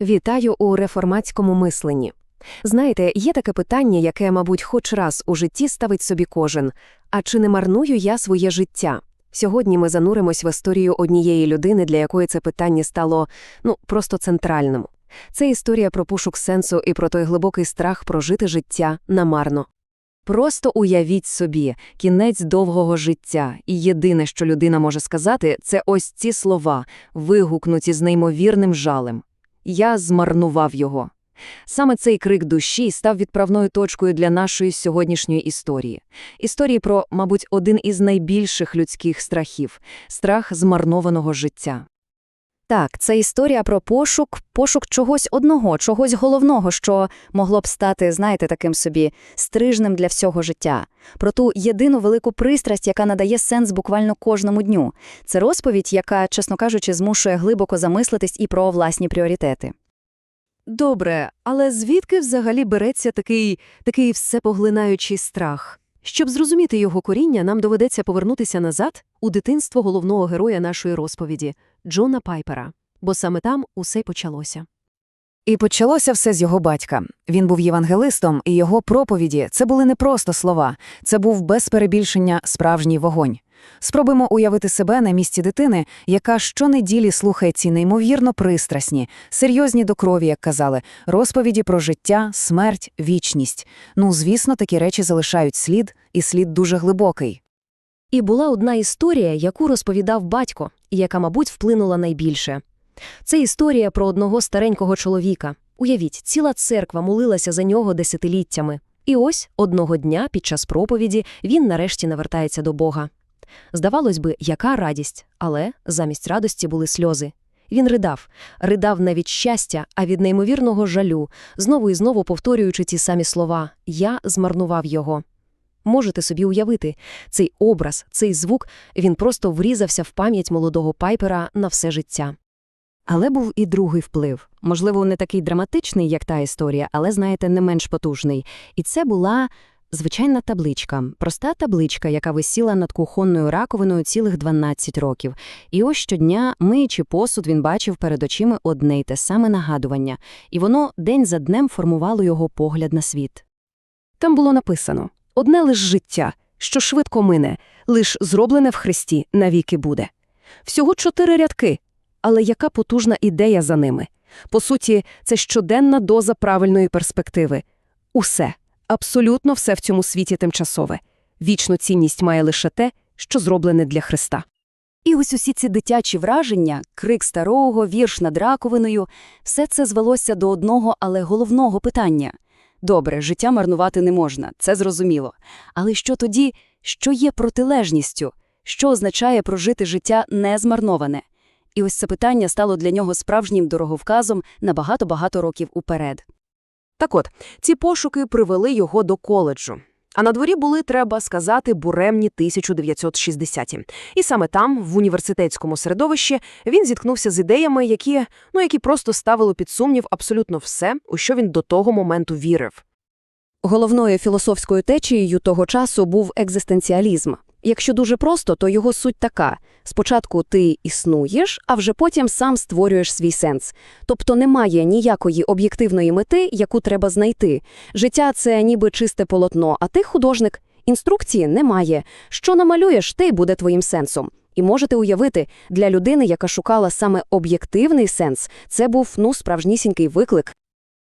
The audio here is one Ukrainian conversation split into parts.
Вітаю у реформатському мисленні. Знаєте, є таке питання, яке, мабуть, хоч раз у житті ставить собі кожен. А чи не марную я своє життя? Сьогодні ми зануримось в історію однієї людини, для якої це питання стало, ну, просто центральним. Це історія про пошук сенсу і про той глибокий страх прожити життя намарно. Просто уявіть собі, кінець довгого життя, і єдине, що людина може сказати, це ось ці слова, вигукнуті з неймовірним жалем. Я змарнував його. Саме цей крик душі став відправною точкою для нашої сьогоднішньої історії. Історії про, мабуть, один із найбільших людських страхів – страх змарнованого життя. Так, це історія про пошук, пошук чогось одного, чогось головного, що могло б стати, знаєте, таким собі стрижнем для всього життя. Про ту єдину велику пристрасть, яка надає сенс буквально кожному дню. Це розповідь, яка, чесно кажучи, змушує глибоко замислитись і про власні пріоритети. Добре, але звідки взагалі береться такий, такий всепоглинаючий страх? Щоб зрозуміти його коріння, нам доведеться повернутися назад у дитинство головного героя нашої розповіді – Джона Пайпера. Бо саме там усе почалося. І почалося все з його батька. Він був євангелистом, і його проповіді це були не просто слова, це був без перебільшення справжній вогонь. Спробуємо уявити себе на місці дитини, яка щонеділі слухає ці неймовірно пристрасні, серйозні до крові, як казали, розповіді про життя, смерть, вічність. Ну, звісно, такі речі залишають слід, і слід дуже глибокий. І була одна історія, яку розповідав батько, і яка, мабуть, вплинула найбільше. Це історія про одного старенького чоловіка. Уявіть, ціла церква молилася за нього десятиліттями. І ось одного дня під час проповіді він нарешті навертається до Бога. Здавалось би, яка радість, але замість радості були сльози. Він ридав, ридав не від щастя, а від неймовірного жалю, знову і знову повторюючи ті самі слова Я змарнував його. Можете собі уявити, цей образ, цей звук, він просто врізався в пам'ять молодого пайпера на все життя. Але був і другий вплив. Можливо, не такий драматичний, як та історія, але, знаєте, не менш потужний. І це була звичайна табличка, проста табличка, яка висіла над кухонною раковиною цілих 12 років. І ось щодня, миючи посуд, він бачив перед очима одне й те саме нагадування, і воно день за днем формувало його погляд на світ. Там було написано одне лиш життя, що швидко мине, лиш зроблене в Христі навіки буде. Всього чотири рядки, але яка потужна ідея за ними. По суті, це щоденна доза правильної перспективи. Усе, абсолютно все в цьому світі тимчасове. Вічну цінність має лише те, що зроблене для Христа. І ось усі ці дитячі враження, крик старого, вірш над раковиною, все це звелося до одного, але головного питання. Добре, життя марнувати не можна, це зрозуміло. Але що тоді, що є протилежністю? Що означає прожити життя незмарноване? І ось це питання стало для нього справжнім дороговказом на багато-багато років уперед. Так от, ці пошуки привели його до коледжу. А на дворі були, треба сказати, буремні 1960-ті. І саме там, в університетському середовищі, він зіткнувся з ідеями, які, ну, які просто ставили під сумнів абсолютно все, у що він до того моменту вірив. Головною філософською течією того часу був екзистенціалізм. Якщо дуже просто, то його суть така – спочатку ти існуєш, а вже потім сам створюєш свій сенс. Тобто немає ніякої об'єктивної мети, яку треба знайти. Життя – це ніби чисте полотно, а ти художник. Інструкції немає. Що намалюєш, й буде твоїм сенсом. І можете уявити, для людини, яка шукала саме об'єктивний сенс, це був, ну, справжнісінький виклик.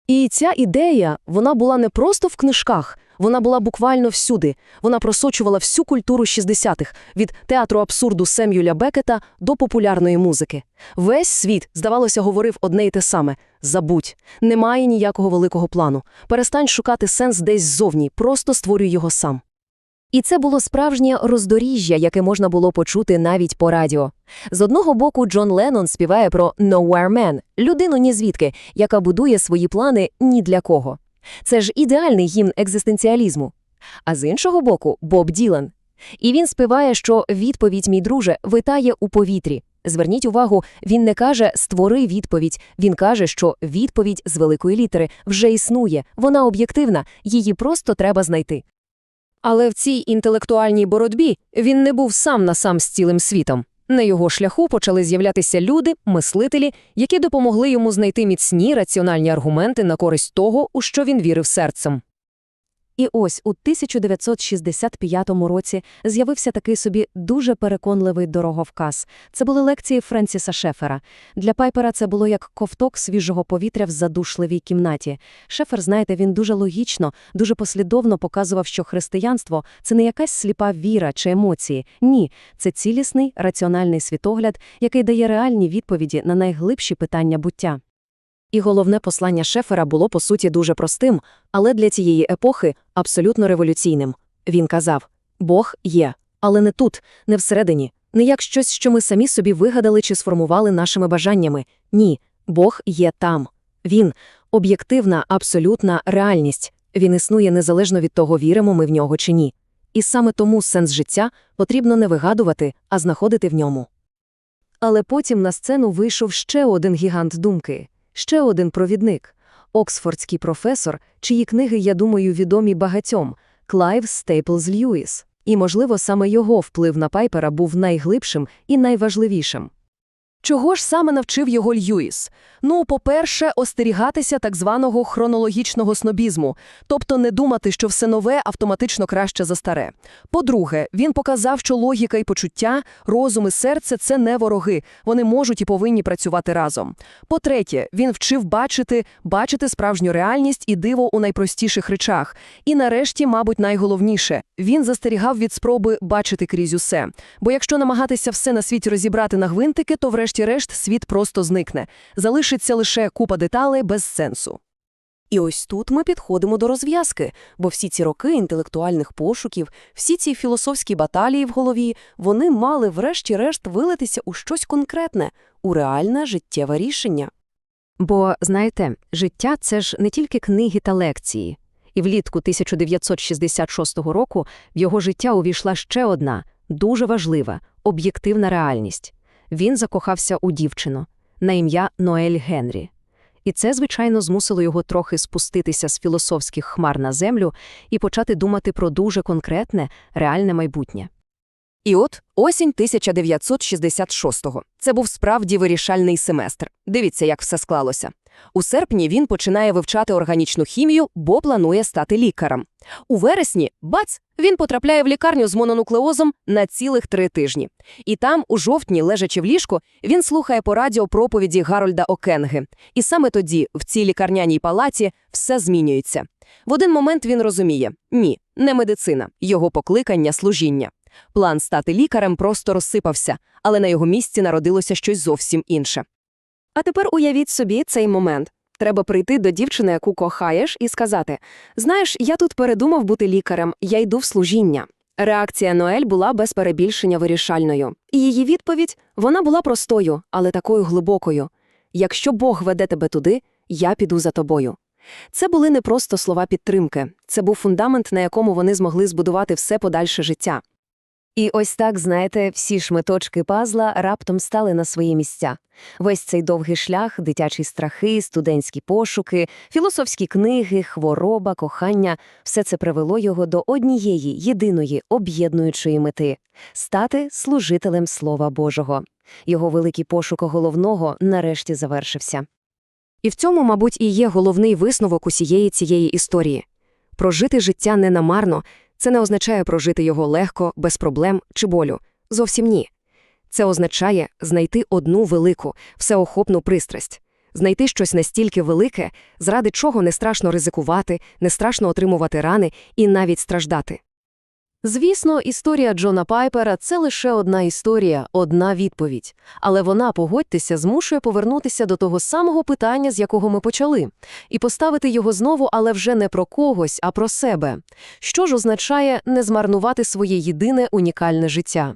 І ця ідея, вона була не просто в книжках, вона була буквально всюди. Вона просочувала всю культуру 60-х, від театру абсурду Сем'юля Бекета до популярної музики. Весь світ, здавалося, говорив одне й те саме – забудь. Немає ніякого великого плану. Перестань шукати сенс десь ззовні, просто створюй його сам. І це було справжнє роздоріжжя, яке можна було почути навіть по радіо. З одного боку, Джон Леннон співає про «Nowhere Man» – людину ні звідки, яка будує свої плани ні для кого. Це ж ідеальний гімн екзистенціалізму. А з іншого боку, Боб Ділан. І він співає, що відповідь, мій друже, витає у повітрі. Зверніть увагу, він не каже «створи відповідь», він каже, що відповідь з великої літери вже існує, вона об'єктивна, її просто треба знайти. Але в цій інтелектуальній боротьбі він не був сам на сам з цілим світом. На його шляху почали з'являтися люди, мислителі, які допомогли йому знайти міцні раціональні аргументи на користь того, у що він вірив серцем. І ось у 1965 році з'явився такий собі дуже переконливий дороговказ. Це були лекції Френсіса Шефера. Для Пайпера це було як ковток свіжого повітря в задушливій кімнаті. Шефер, знаєте, він дуже логічно, дуже послідовно показував, що християнство – це не якась сліпа віра чи емоції. Ні, це цілісний, раціональний світогляд, який дає реальні відповіді на найглибші питання буття. І головне послання Шефера було, по суті, дуже простим, але для цієї епохи абсолютно революційним. Він казав «Бог є, але не тут, не всередині, не як щось, що ми самі собі вигадали чи сформували нашими бажаннями. Ні, Бог є там. Він – об'єктивна, абсолютна реальність. Він існує незалежно від того, віримо ми в нього чи ні. І саме тому сенс життя потрібно не вигадувати, а знаходити в ньому. Але потім на сцену вийшов ще один гігант думки. Ще один провідник – оксфордський професор, чиї книги, я думаю, відомі багатьом – Клайв Стейплз Льюіс. І, можливо, саме його вплив на Пайпера був найглибшим і найважливішим. Чого ж саме навчив його Льюіс? Ну, по-перше, остерігатися так званого хронологічного снобізму, тобто не думати, що все нове автоматично краще за старе. По-друге, він показав, що логіка і почуття, розум і серце – це не вороги, вони можуть і повинні працювати разом. По-третє, він вчив бачити, бачити справжню реальність і диво у найпростіших речах. І нарешті, мабуть, найголовніше – він застерігав від спроби бачити крізь усе. Бо якщо намагатися все на світі розібрати на гвинтики, то врешті-решт світ просто зникне. Залишиться лише купа деталей без сенсу. І ось тут ми підходимо до розв'язки, бо всі ці роки інтелектуальних пошуків, всі ці філософські баталії в голові, вони мали врешті-решт вилитися у щось конкретне, у реальне життєве рішення. Бо, знаєте, життя – це ж не тільки книги та лекції. І влітку 1966 року в його життя увійшла ще одна, дуже важлива, об'єктивна реальність. Він закохався у дівчину на ім'я Ноель Генрі. І це, звичайно, змусило його трохи спуститися з філософських хмар на землю і почати думати про дуже конкретне, реальне майбутнє. І от осінь 1966-го. Це був справді вирішальний семестр. Дивіться, як все склалося. У серпні він починає вивчати органічну хімію, бо планує стати лікарем. У вересні, бац, він потрапляє в лікарню з мононуклеозом на цілих три тижні. І там, у жовтні, лежачи в ліжку, він слухає по радіо проповіді Гарольда Окенги. І саме тоді, в цій лікарняній палаті, все змінюється. В один момент він розуміє – ні, не медицина, його покликання – служіння. План стати лікарем просто розсипався, але на його місці народилося щось зовсім інше. А тепер уявіть собі цей момент. Треба прийти до дівчини, яку кохаєш, і сказати «Знаєш, я тут передумав бути лікарем, я йду в служіння». Реакція Ноель була без перебільшення вирішальною. І її відповідь вона була простою, але такою глибокою. «Якщо Бог веде тебе туди, я піду за тобою». Це були не просто слова підтримки, це був фундамент, на якому вони змогли збудувати все подальше життя. І ось так, знаєте, всі шматочки пазла раптом стали на свої місця. Весь цей довгий шлях, дитячі страхи, студентські пошуки, філософські книги, хвороба, кохання – все це привело його до однієї, єдиної, об'єднуючої мети – стати служителем Слова Божого. Його великий пошук головного нарешті завершився. І в цьому, мабуть, і є головний висновок усієї цієї історії. Прожити життя не намарно – це не означає прожити його легко, без проблем чи болю. Зовсім ні. Це означає знайти одну велику, всеохопну пристрасть. Знайти щось настільки велике, заради чого не страшно ризикувати, не страшно отримувати рани і навіть страждати. Звісно, історія Джона Пайпера – це лише одна історія, одна відповідь. Але вона, погодьтеся, змушує повернутися до того самого питання, з якого ми почали, і поставити його знову, але вже не про когось, а про себе. Що ж означає не змарнувати своє єдине унікальне життя?